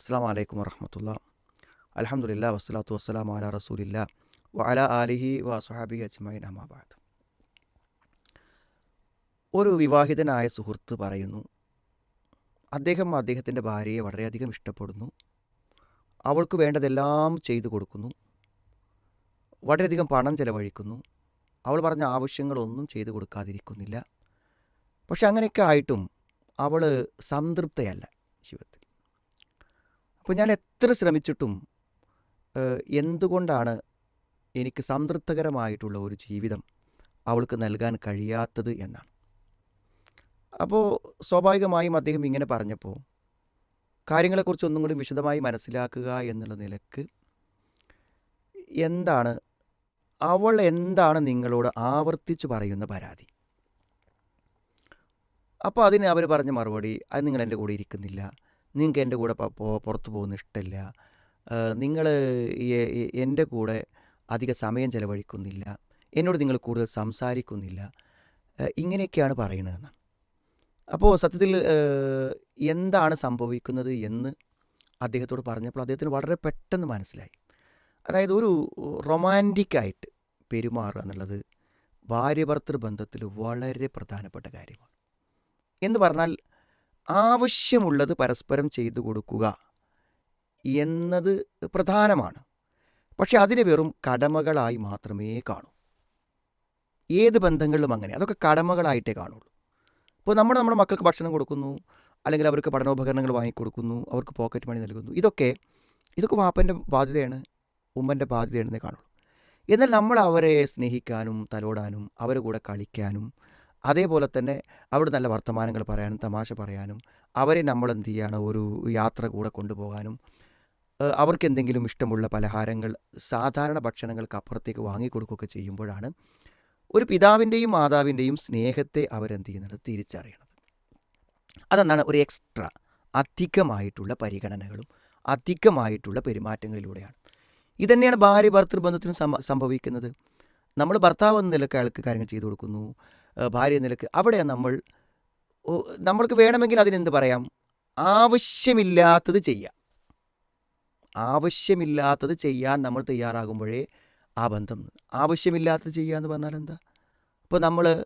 അസ്സാം വലൈക്കും വറഹമത്തുള്ള. അലഹമുല്ല വസ്സലാത്തു വസ്സലാം അല റസൂലില്ല. വഅല ആലിഹി വസുഹാബി സുഹാബി അജ്മൈൻ അമാബാദ് ഒരു വിവാഹിതനായ സുഹൃത്ത് പറയുന്നു അദ്ദേഹം അദ്ദേഹത്തിന്റെ ഭാര്യയെ വളരെയധികം ഇഷ്ടപ്പെടുന്നു. അവൾക്ക് വേണ്ടതെല്ലാം ചെയ്തു കൊടുക്കുന്നു. വളരെയധികം പണം ചെലവഴിക്കുന്നു. അവൾ പറഞ്ഞ ആവശ്യങ്ങളൊന്നും ചെയ്തു കൊടുക്കാതിരിക്കുന്നില്ല. പക്ഷെ അങ്ങനെയൊക്കെ ആയിട്ടും അവൾ സംതൃപ്തയല്ല ജീവിതത്തിൽ. അപ്പോൾ ഞാൻ എത്ര ശ്രമിച്ചിട്ടും എന്തുകൊണ്ടാണ് എനിക്ക് സംതൃപ്തകരമായിട്ടുള്ള ഒരു ജീവിതം അവൾക്ക് നൽകാൻ കഴിയാത്തത് എന്നാണ്. അപ്പോൾ സ്വാഭാവികമായും അദ്ദേഹം ഇങ്ങനെ പറഞ്ഞപ്പോൾ കാര്യങ്ങളെക്കുറിച്ച് ഒന്നും കൂടി വിശദമായി മനസ്സിലാക്കുക എന്നുള്ള നിലയ്ക്ക് എന്താണ് അവൾ എന്താണ് നിങ്ങളോട് ആവർത്തിച്ച് പറയുന്ന പരാതി? അപ്പോൾ അതിന് അവർ പറഞ്ഞ മറുപടി അത് നിങ്ങൾ എന്റെ കൂടെ ഇരിക്കുന്നില്ല. നിങ്ങൾക്ക് എന്റെ കൂടെ പുറത്തു പോകുന്ന ഇഷ്ടമില്ല നിങ്ങൾ എന്റെ കൂടെ അധിക സമയം ചെലവഴിക്കുന്നില്ല. എന്നോട് നിങ്ങൾ കൂടുതൽ സംസാരിക്കുന്നില്ല. ഇങ്ങനെയൊക്കെയാണ് പറയുന്നതെന്ന് അപ്പോൾ സത്യത്തിൽ എന്താണ് സംഭവിക്കുന്നത് എന്ന് അദ്ദേഹത്തോട് പറഞ്ഞപ്പോൾ അദ്ദേഹത്തിന് വളരെ പെട്ടെന്ന് മനസ്സിലായി. അതായത് ഒരു റൊമാന്റിക്കായിട്ട് പെരുമാറുക എന്നുള്ളത് ഭാര്യ ഭർത്തൃ ബന്ധത്തിൽ വളരെ പ്രധാനപ്പെട്ട കാര്യമാണ്. എന്ന് പറഞ്ഞാൽ ആവശ്യമുള്ളത് പരസ്പരം ചെയ്തു കൊടുക്കുക എന്നത് പ്രധാനമാണ്. പക്ഷെ അതിനെ വെറും കടമകളായി മാത്രമേ കാണൂ. ഏത് ബന്ധങ്ങളിലും അങ്ങനെ അതൊക്കെ കടമകളായിട്ടേ കാണുള്ളൂ. ഇപ്പോൾ നമ്മൾ നമ്മുടെ മക്കൾക്ക് ഭക്ഷണം കൊടുക്കുന്നു അല്ലെങ്കിൽ അവർക്ക് പഠനോപകരണങ്ങൾ വാങ്ങിക്കൊടുക്കുന്നു അവർക്ക് പോക്കറ്റ് മണി നൽകുന്നു ഇതൊക്കെ ഇതൊക്കെ വാപ്പന്റെ ബാധ്യതയാണ് ഉമ്മന്റെ ബാധ്യതയാണെന്നേ കാണുള്ളൂ. എന്നാൽ നമ്മൾ അവരെ സ്നേഹിക്കാനും തലോടാനും അവരുടെ കൂടെ കളിക്കാനും അതേപോലെ തന്നെ അവിടെ നല്ല വർത്തമാനങ്ങൾ പറയാനും തമാശ പറയാനും അവരെ നമ്മൾ എന്ത് ചെയ്യാണ്? ഒരു യാത്ര കൂടെ കൊണ്ടുപോകാനും അവർക്ക് എന്തെങ്കിലും ഇഷ്ടമുള്ള പലഹാരങ്ങൾ സാധാരണ ഭക്ഷണങ്ങൾക്ക് അപ്പുറത്തേക്ക് വാങ്ങിക്കൊടുക്കുകയൊക്കെ ചെയ്യുമ്പോഴാണ് ഒരു പിതാവിന്റെയും മാതാവിന്റെയും സ്നേഹത്തെ അവരെന്ത് ചെയ്യുന്നത്? തിരിച്ചറിയണത്. അതെന്താണ്? ഒരു എക്സ്ട്രാ അധികമായിട്ടുള്ള പരിഗണനകളും അധികമായിട്ടുള്ള പെരുമാറ്റങ്ങളിലൂടെയാണ്. ഇതന്നെയാണ് ഭാര്യ ഭർത്തൃ ബന്ധത്തിനും സംഭ- സംഭവിക്കുന്നത്. നമ്മൾ ഭർത്താവ് എന്ന നിലയ്ക്ക് അയാൾക്ക് കാര്യങ്ങൾ ചെയ്തു കൊടുക്കുന്നു. ഭാര്യ നിലയ്ക്ക് അവിടെ നമ്മൾ നമ്മൾക്ക് വേണമെങ്കിൽ അതിനെന്ത് പറയാം? ആവശ്യമില്ലാത്തത് ചെയ്യാം. ആവശ്യമില്ലാത്തത് ചെയ്യാൻ നമ്മൾ തയ്യാറാകുമ്പോഴേ ആ ബന്ധം ആവശ്യമില്ലാത്തത് ചെയ്യുക എന്ന് പറഞ്ഞാൽ എന്താ? ഇപ്പോൾ നമ്മൾ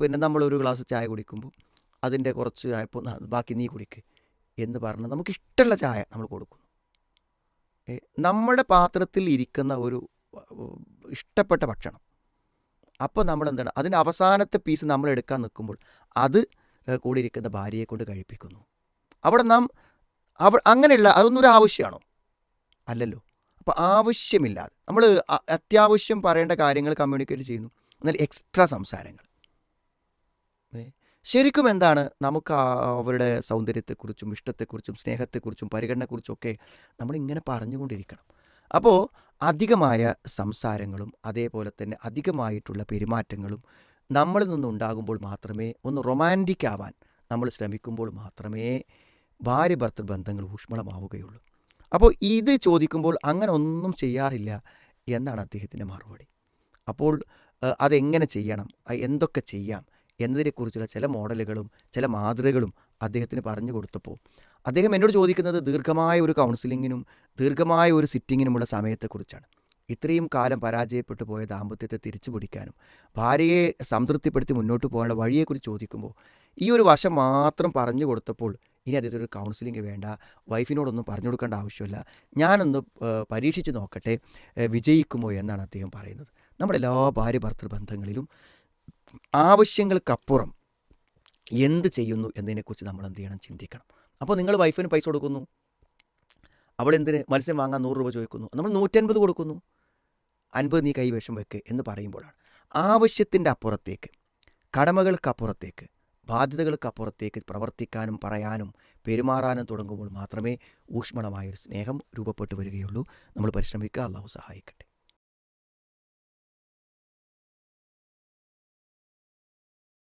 പിന്നെ നമ്മളൊരു ഗ്ലാസ് ചായ കുടിക്കുമ്പോൾ അതിന്റെ കുറച്ച് ചായപ്പോൾ ബാക്കി നീ കുടിക്ക് എന്ന് പറഞ്ഞ് നമുക്കിഷ്ടമുള്ള ചായ നമ്മൾ കൊടുക്കുന്നു. നമ്മുടെ പാത്രത്തിൽ ഇരിക്കുന്ന ഒരു ഇഷ്ടപ്പെട്ട ഭക്ഷണം അപ്പോൾ നമ്മൾ എന്താണ് അതിന്റെ അവസാനത്തെ പീസ് നമ്മൾ എടുക്കാൻ നിൽക്കുമ്പോൾ അത് കൂടിയിരിക്കുന്ന ഭാര്യയെ കൊണ്ട് കഴിപ്പിക്കുന്നു. അവിടെ നാം അവ അങ്ങനെയുള്ള അതൊന്നും ഒരു ആവശ്യമാണോ? അല്ലല്ലോ. അപ്പോൾ ആവശ്യമില്ലാതെ. നമ്മൾ അത്യാവശ്യം പറയേണ്ട കാര്യങ്ങൾ കമ്മ്യൂണിക്കേറ്റ് ചെയ്യുന്നു. എന്നാൽ എക്സ്ട്രാ സംസാരങ്ങൾ. ശരിക്കും എന്താണ്? നമുക്ക് അവരുടെ സൗന്ദര്യത്തെക്കുറിച്ചും ഇഷ്ടത്തെക്കുറിച്ചും സ്നേഹത്തെക്കുറിച്ചും പരിഗണനയെക്കുറിച്ചും ഒക്കെ നമ്മളിങ്ങനെ പറഞ്ഞുകൊണ്ടിരിക്കണം. അപ്പോൾ അധികമായ സംസാരങ്ങളും അതേപോലെ തന്നെ അധികമായിട്ടുള്ള പെരുമാറ്റങ്ങളും നമ്മളിൽ നിന്നുണ്ടാകുമ്പോൾ മാത്രമേ ഒന്ന് റൊമാന്റിക് ആവാൻ നമ്മൾ ശ്രമിക്കുമ്പോൾ മാത്രമേ ഭാര്യ ഭർത്തൃ ബന്ധങ്ങൾ ഊഷ്മളമാവുകയുള്ളൂ. അപ്പോൾ ഇത് ചോദിക്കുമ്പോൾ അങ്ങനെ ഒന്നും ചെയ്യാറില്ല എന്നാണ് അദ്ദേഹത്തിന്റെ മറുപടി. അപ്പോൾ അതെങ്ങനെ ചെയ്യണം? എന്തൊക്കെ ചെയ്യാം? എന്നതിനെക്കുറിച്ചുള്ള ചില മോഡലുകളും ചില മാതൃകകളും അദ്ദേഹത്തിന് പറഞ്ഞു കൊടുത്തപ്പോൾ അദ്ദേഹം എന്നോട് ചോദിക്കുന്നത് ദീർഘമായ ഒരു കൗൺസിലിങ്ങിനും ദീർഘമായ ഒരു സിറ്റിങ്ങിനുമുള്ള സമയത്തെക്കുറിച്ചാണ്. ഇത്രയും കാലം പരാജയപ്പെട്ടു പോയ ദാമ്പത്യത്തെ തിരിച്ചു പിടിക്കാനും ഭാര്യയെ സംതൃപ്തിപ്പെടുത്തി മുന്നോട്ട് പോകാനുള്ള വഴിയെക്കുറിച്ച് ചോദിക്കുമ്പോൾ ഈ ഒരു വശം മാത്രം പറഞ്ഞു കൊടുത്തപ്പോൾ ഇനി അദ്ദേഹത്തിന് ഒരു കൗൺസിലിംഗ് വേണ്ട വൈഫിനോടൊന്നും പറഞ്ഞു കൊടുക്കേണ്ട ആവശ്യമില്ല ഞാനൊന്ന് പരീക്ഷിച്ച് നോക്കട്ടെ വിജയിക്കുമോ എന്നാണ് അദ്ദേഹം പറയുന്നത്. നമ്മുടെ എല്ലാ ഭാര്യ ഭർത്തൃ ബന്ധങ്ങളിലും ആവശ്യങ്ങൾക്കപ്പുറം എന്ത് ചെയ്യുന്നു എന്നതിനെക്കുറിച്ച് നമ്മൾ എന്ത് ചെയ്യണം? ചിന്തിക്കണം. അപ്പോൾ നിങ്ങൾ വൈഫിന് പൈസ കൊടുക്കുന്നു. അവൾ എന്തിന് മത്സ്യം വാങ്ങാൻ നൂറ് രൂപ ചോദിക്കുന്നു. നമ്മൾ നൂറ്റൻപത് കൊടുക്കുന്നു. അൻപത് നീ കൈവശം വെക്ക് എന്ന് പറയുമ്പോഴാണ്. ആവശ്യത്തിന്റെ അപ്പുറത്തേക്ക് കടമകൾക്കപ്പുറത്തേക്ക് ബാധ്യതകൾക്കപ്പുറത്തേക്ക് പ്രവർത്തിക്കാനും പറയാനും പെരുമാറാനും തുടങ്ങുമ്പോൾ മാത്രമേ ഊഷ്മളമായൊരു സ്നേഹം രൂപപ്പെട്ടു വരികയുള്ളൂ. നമ്മൾ പരിശ്രമിക്കുക. അള്ളാഹു സഹായിക്കട്ടെ.